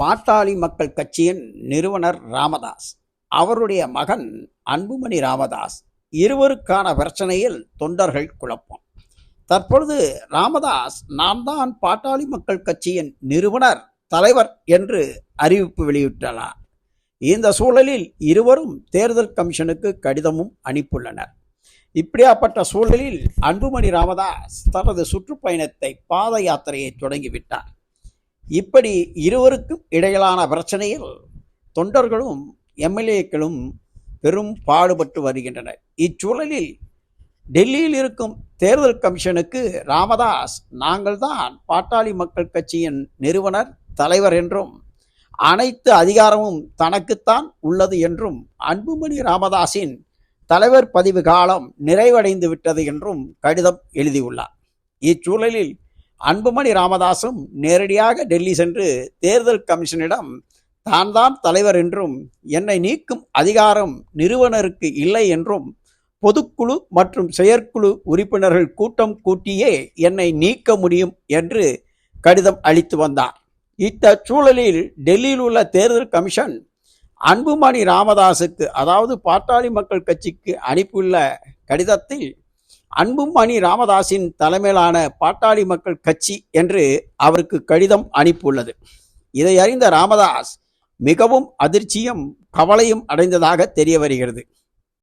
பாட்டாளி மக்கள் கட்சியின் நிறுவனர் ராமதாஸ் அவருடைய மகன் அன்புமணி ராமதாஸ் இருவருக்கான பிரச்சனையில் தொண்டர்கள் குழப்பம். தற்பொழுது ராமதாஸ் நான் தான் பாட்டாளி மக்கள் கட்சியின் நிறுவனர் தலைவர் என்று அறிவிப்பு வெளியிட்டுள்ளார் இந்த சூழலில் இருவரும் தேர்தல் கமிஷனுக்கு கடிதமும் அனுப்பியுள்ளனர். இப்படியாப்பட்ட சூழலில் அன்புமணி ராமதாஸ் தனது சுற்றுப்பயணத்தை பாத யாத்திரையை தொடங்கிவிட்டார். இப்படி இருவருக்கும் இடையிலான பிரச்சனையில் தொண்டர்களும் எம்எல்ஏக்களும் பெரும் பாடுபட்டு வருகின்றனர். இச்சூழலில் டெல்லியில் இருக்கும் தேர்தல் கமிஷனுக்கு ராமதாஸ் நாங்கள்தான் பாட்டாளி மக்கள் கட்சியின் நிறுவனர் தலைவர் என்றும் அனைத்து அதிகாரமும் தனக்குத்தான் உள்ளது என்றும் அன்புமணி ராமதாஸின் தலைவர் பதிவு காலம் நிறைவடைந்து விட்டது என்றும் கடிதம் எழுதியுள்ளார். இச்சூழலில் அன்புமணி ராமதாசும் நேரடியாக டெல்லி சென்று தேர்தல் கமிஷனிடம் தான் தான் தலைவர் என்றும் என்னை நீக்கும் அதிகாரம் நிறுவனருக்கு இல்லை என்றும் பொதுக்குழு மற்றும் செயற்குழு உறுப்பினர்கள் கூட்டம் கூட்டியே என்னை நீக்க முடியும் என்று கடிதம் அளித்து வந்தார். இத்த சூழலில் டெல்லியில் உள்ள தேர்தல் கமிஷன் அன்புமணி ராமதாஸுக்கு அதாவது பாட்டாளி மக்கள் கட்சிக்கு அனுப்பியுள்ள கடிதத்தில் அன்புமணி ராமதாஸின் தலைமையிலான பாட்டாளி மக்கள் கட்சி என்று அவருக்கு கடிதம் அனுப்பியுள்ளது. இதை அறிந்த ராமதாஸ் மிகவும் அதிர்ச்சியும் கவலையும் அடைந்ததாக தெரிய வருகிறது.